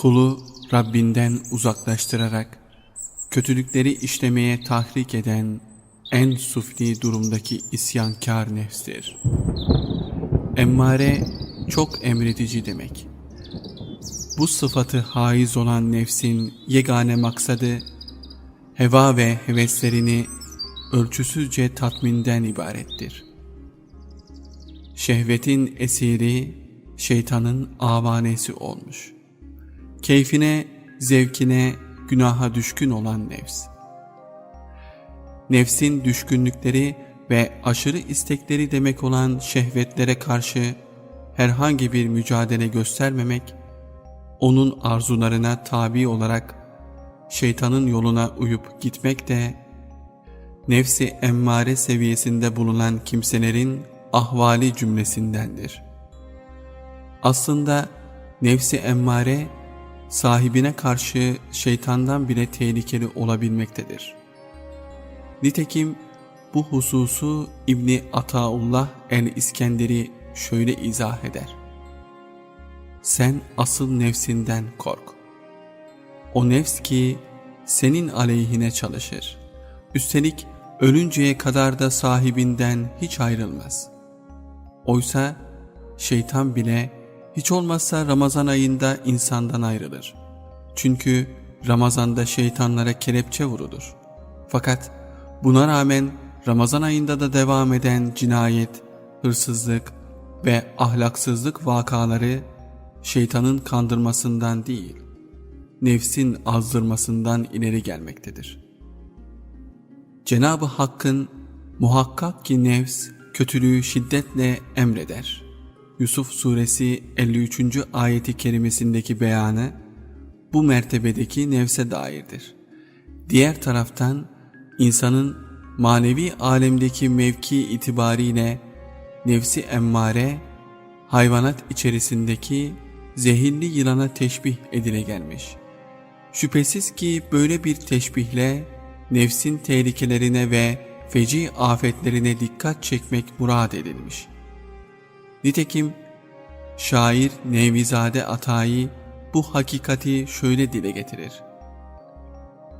Kulu Rabbinden uzaklaştırarak kötülükleri işlemeye tahrik eden en sufli durumdaki isyankar nefstir. Emmare çok emredici demek. Bu sıfatı haiz olan nefsin yegane maksadı heva ve heveslerini ölçüsüzce tatminden ibarettir. Şehvetin esiri şeytanın avanesi olmuş. Keyfine, zevkine, günaha düşkün olan nefs. Nefsin düşkünlükleri ve aşırı istekleri demek olan şehvetlere karşı herhangi bir mücadele göstermemek, onun arzularına tabi olarak şeytanın yoluna uyup gitmek de, nefsi emmare seviyesinde bulunan kimselerin ahvali cümlesindendir. Aslında nefsi emmare, sahibine karşı şeytandan bile tehlikeli olabilmektedir. Nitekim bu hususu İbni Ataullah el-İskenderi şöyle izah eder. Sen asıl nefsinden kork. O nefs ki senin aleyhine çalışır. Üstelik ölünceye kadar da sahibinden hiç ayrılmaz. Oysa şeytan bile hiç olmazsa Ramazan ayında insandan ayrılır. Çünkü Ramazanda şeytanlara kelepçe vurulur. Fakat buna rağmen Ramazan ayında da devam eden cinayet, hırsızlık ve ahlaksızlık vakaları şeytanın kandırmasından değil, nefsin azdırmasından ileri gelmektedir. Cenab-ı Hakk'ın muhakkak ki nefs kötülüğü şiddetle emreder. Yusuf suresi 53. ayeti kerimesindeki beyanı bu mertebedeki nefse dairdir. Diğer taraftan insanın manevi alemdeki mevki itibariyle nefsi emmare hayvanat içerisindeki zehirli yılana teşbih edile gelmiş. Şüphesiz ki böyle bir teşbihle nefsin tehlikelerine ve feci afetlerine dikkat çekmek murad edilmiş. Nitekim şair Nevizade Atayi bu hakikati şöyle dile getirir.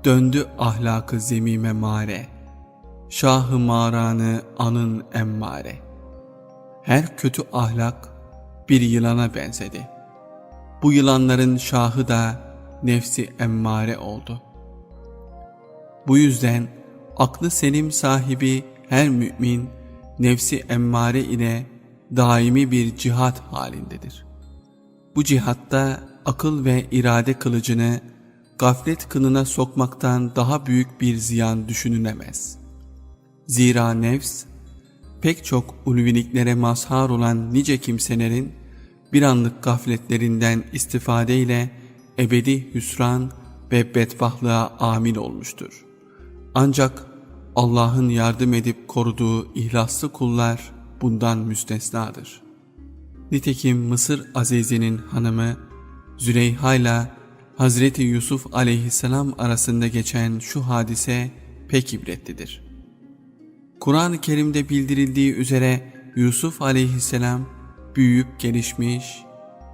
Döndü ahlakı zemime mare, şahı maranı anın emmare. Her kötü ahlak bir yılana benzedi. Bu yılanların şahı da nefsi emmare oldu. Bu yüzden aklı selim sahibi her mümin nefsi emmare ile daimi bir cihat halindedir. Bu cihatta akıl ve irade kılıcını gaflet kınına sokmaktan daha büyük bir ziyan düşünülemez. Zira nefs, pek çok ulviliklere mazhar olan nice kimselerin bir anlık gafletlerinden istifadeyle ebedi hüsran ve bedbahtlığa amin olmuştur. Ancak Allah'ın yardım edip koruduğu ihlaslı kullar bundan müstesnadır. Nitekim Mısır Azizi'nin hanımı Züleyha ile Hazreti Yusuf aleyhisselam arasında geçen şu hadise pek ibretlidir. Kur'an-ı Kerim'de bildirildiği üzere Yusuf aleyhisselam büyüyüp gelişmiş,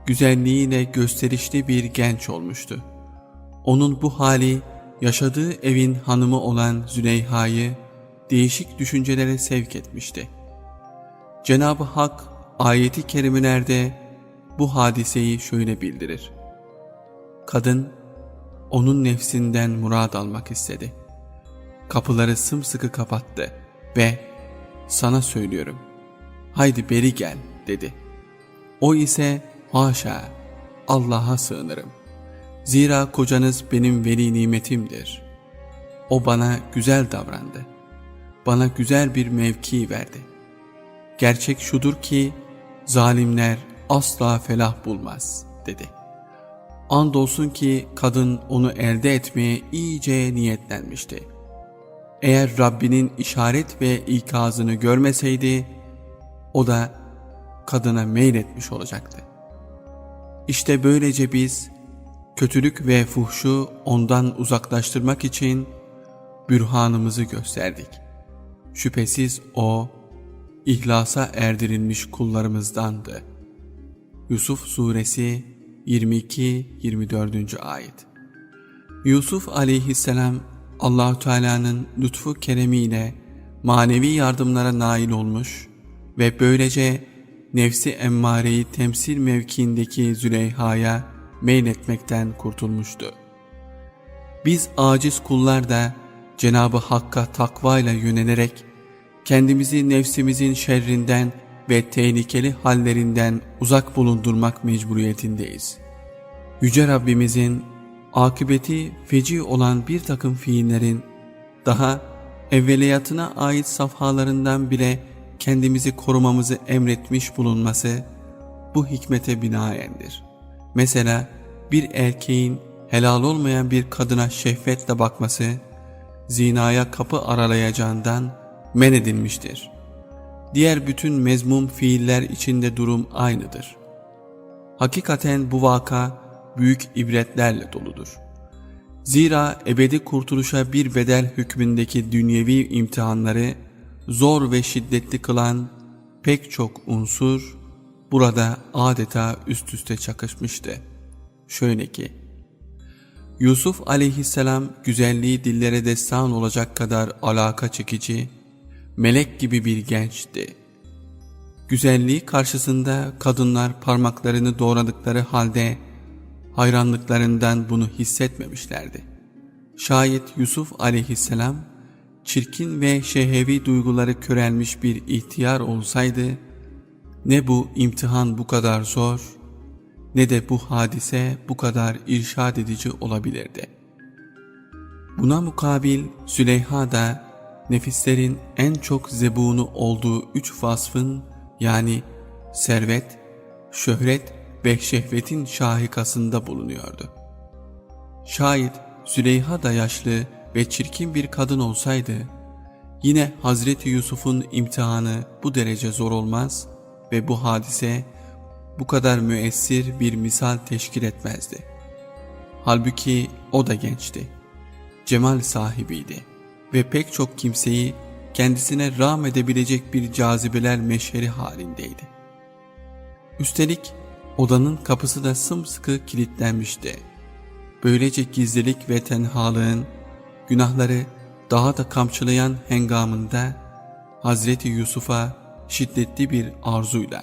güzelliğiyle gösterişli bir genç olmuştu. Onun bu hali yaşadığı evin hanımı olan Züleyha'yı değişik düşüncelere sevk etmişti. Cenab-ı Hak ayeti kerimelerde bu hadiseyi şöyle bildirir. Kadın onun nefsinden murad almak istedi. Kapıları sımsıkı kapattı ve sana söylüyorum haydi beri gel dedi. O ise haşa Allah'a sığınırım. Zira kocanız benim veli nimetimdir. O bana güzel davrandı. Bana güzel bir mevki verdi. Gerçek şudur ki zalimler asla felah bulmaz dedi. Andolsun ki kadın onu elde etmeye iyice niyetlenmişti. Eğer Rabbinin işaret ve ikazını görmeseydi o da kadına meyletmiş olacaktı. İşte böylece biz kötülük ve fuhşu ondan uzaklaştırmak için bürhanımızı gösterdik. Şüphesiz o, ihlasa erdirilmiş kullarımızdandı. Yusuf Suresi 22-24. ayet. Yusuf aleyhisselam Allahu Teala'nın lütfu keremiyle manevi yardımlara nail olmuş ve böylece nefsi emmareyi temsil mevkiindeki Züleyha'ya meyletmekten kurtulmuştu. Biz aciz kullar da Cenabı Hakk'a takvayla yönelerek kendimizi nefsimizin şerrinden ve tehlikeli hallerinden uzak bulundurmak mecburiyetindeyiz. Yüce Rabbimizin akıbeti feci olan bir takım fiillerin daha evveliyatına ait safhalarından bile kendimizi korumamızı emretmiş bulunması bu hikmete binaendir. Mesela bir erkeğin helal olmayan bir kadına şehvetle bakması, zinaya kapı aralayacağından men edilmiştir. Diğer bütün mezmum fiiller içinde durum aynıdır. Hakikaten bu vaka büyük ibretlerle doludur. Zira ebedi kurtuluşa bir bedel hükmündeki dünyevi imtihanları zor ve şiddetli kılan pek çok unsur burada adeta üst üste çakışmıştı. Şöyle ki, Yusuf aleyhisselam güzelliği dillere destan olacak kadar alaka çekici, melek gibi bir gençti. Güzelliği karşısında kadınlar parmaklarını doğradıkları halde hayranlıklarından bunu hissetmemişlerdi. Şayet Yusuf aleyhisselam çirkin ve şehevi duyguları körelmiş bir ihtiyar olsaydı, ne bu imtihan bu kadar zor, ne de bu hadise bu kadar irşad edici olabilirdi. Buna mukabil Züleyha da nefislerin en çok zebunu olduğu üç vasfın yani servet, şöhret ve şehvetin şahikasında bulunuyordu. Şayet Züleyha da yaşlı ve çirkin bir kadın olsaydı, yine Hazreti Yusuf'un imtihanı bu derece zor olmaz ve bu hadise bu kadar müessir bir misal teşkil etmezdi. Halbuki o da gençti. Cemal sahibiydi ve pek çok kimseyi kendisine rağm edebilecek bir cazibeler meşheri halindeydi. Üstelik odanın kapısı da sımsıkı kilitlenmişti. Böylece gizlilik ve tenhalığın günahları daha da kamçılayan hengamında Hazreti Yusuf'a şiddetli bir arzuyla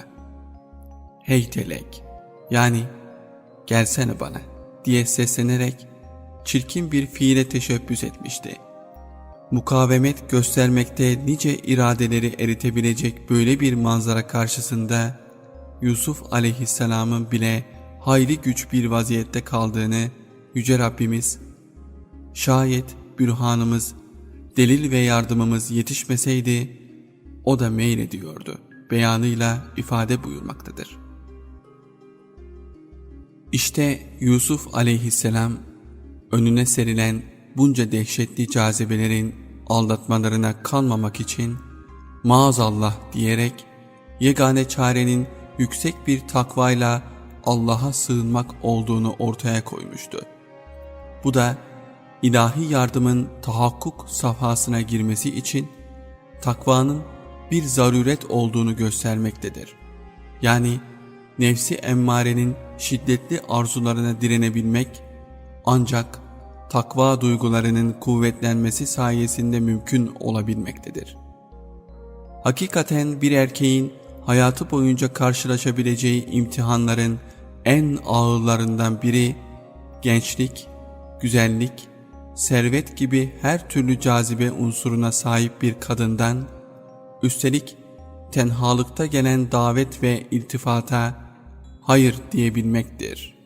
''Hey telek, yani gelsene bana'' diye seslenerek çirkin bir fiile teşebbüs etmişti. Mukavemet göstermekte nice iradeleri eritebilecek böyle bir manzara karşısında Yusuf aleyhisselamın bile hayli güç bir vaziyette kaldığını Yüce Rabbimiz şayet bürhanımız, delil ve yardımımız yetişmeseydi o da meylediyordu beyanıyla ifade buyurmaktadır. İşte Yusuf aleyhisselam önüne serilen bunca dehşetli cazibelerin aldatmalarına kanmamak için maazallah diyerek yegane çarenin yüksek bir takvayla Allah'a sığınmak olduğunu ortaya koymuştu. Bu da ilahi yardımın tahakkuk safhasına girmesi için takvanın bir zaruret olduğunu göstermektedir. Yani nefsi emmarenin şiddetli arzularına direnebilmek ancak takva duygularının kuvvetlenmesi sayesinde mümkün olabilmektedir. Hakikaten bir erkeğin hayatı boyunca karşılaşabileceği imtihanların en ağırlarından biri gençlik, güzellik, servet gibi her türlü cazibe unsuruna sahip bir kadından, üstelik tenhalıkta gelen davet ve iltifata hayır diyebilmektir.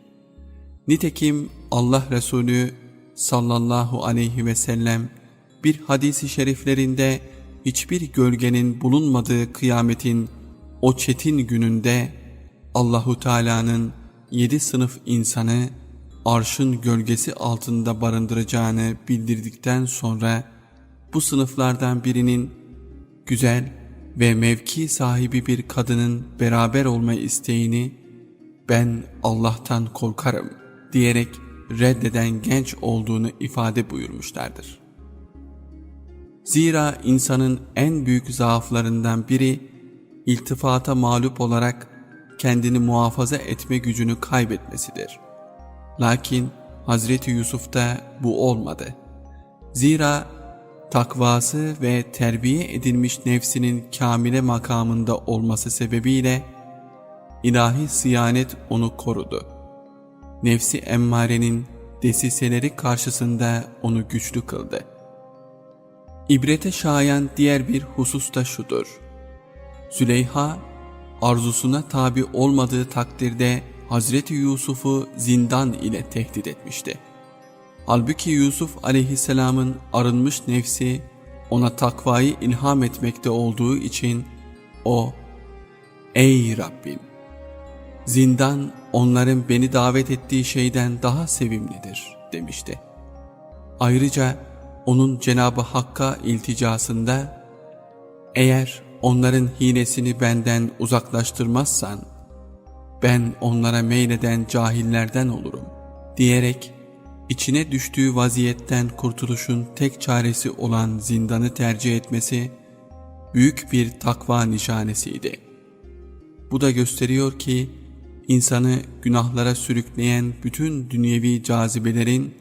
Nitekim Allah Resulü sallallahu aleyhi ve sellem bir hadisi şeriflerinde hiçbir gölgenin bulunmadığı kıyametin o çetin gününde Allahu Teala'nın yedi sınıf insanı arşın gölgesi altında barındıracağını bildirdikten sonra bu sınıflardan birinin güzel ve mevki sahibi bir kadının beraber olma isteğini ben Allah'tan korkarım diyerek reddeden genç olduğunu ifade buyurmuşlardır. Zira insanın en büyük zaaflarından biri iltifata mağlup olarak kendini muhafaza etme gücünü kaybetmesidir. Lakin Hazreti Yusuf'ta bu olmadı. Zira takvası ve terbiye edilmiş nefsinin kamile makamında olması sebebiyle ilahi sıyanet onu korudu. Nefsi emmarenin desiseleri karşısında onu güçlü kıldı. İbrete şayan diğer bir husus da şudur. Züleyha arzusuna tabi olmadığı takdirde Hazreti Yusuf'u zindan ile tehdit etmişti. Halbuki Yusuf aleyhisselamın arınmış nefsi ona takvayı ilham etmekte olduğu için o Ey Rabbim! Zindan onların beni davet ettiği şeyden daha sevimlidir demişti. Ayrıca onun Cenabı Hakk'a ilticasında eğer onların hilesini benden uzaklaştırmazsan ben onlara meyleden cahillerden olurum diyerek içine düştüğü vaziyetten kurtuluşun tek çaresi olan zindanı tercih etmesi büyük bir takva nişanesiydi. Bu da gösteriyor ki insanı günahlara sürükleyen bütün dünyevi cazibelerin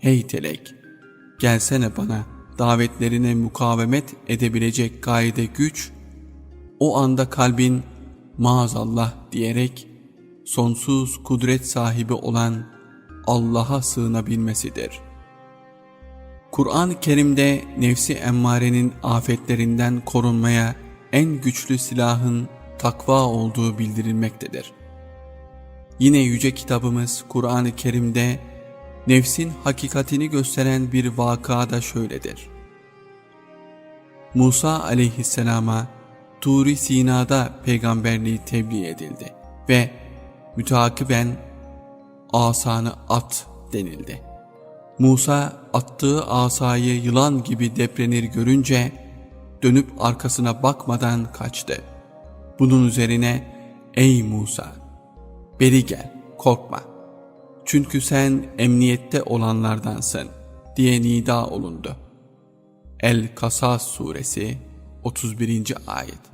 hey telek gelsene bana davetlerine mukavemet edebilecek gayede güç o anda kalbin maazallah diyerek sonsuz kudret sahibi olan Allah'a sığınabilmesidir. Kur'an-ı Kerim'de nefsi emmarenin afetlerinden korunmaya en güçlü silahın takva olduğu bildirilmektedir. Yine yüce kitabımız Kur'an-ı Kerim'de nefsin hakikatini gösteren bir vakada şöyledir. Musa aleyhisselama Turi Sina'da peygamberliği tebliğ edildi ve mütakiben asanı at denildi. Musa attığı asayı yılan gibi deprenir görünce dönüp arkasına bakmadan kaçtı. Bunun üzerine ey Musa beri gel korkma çünkü sen emniyette olanlardansın diye nida olundu. El-Kasas suresi 31. ayet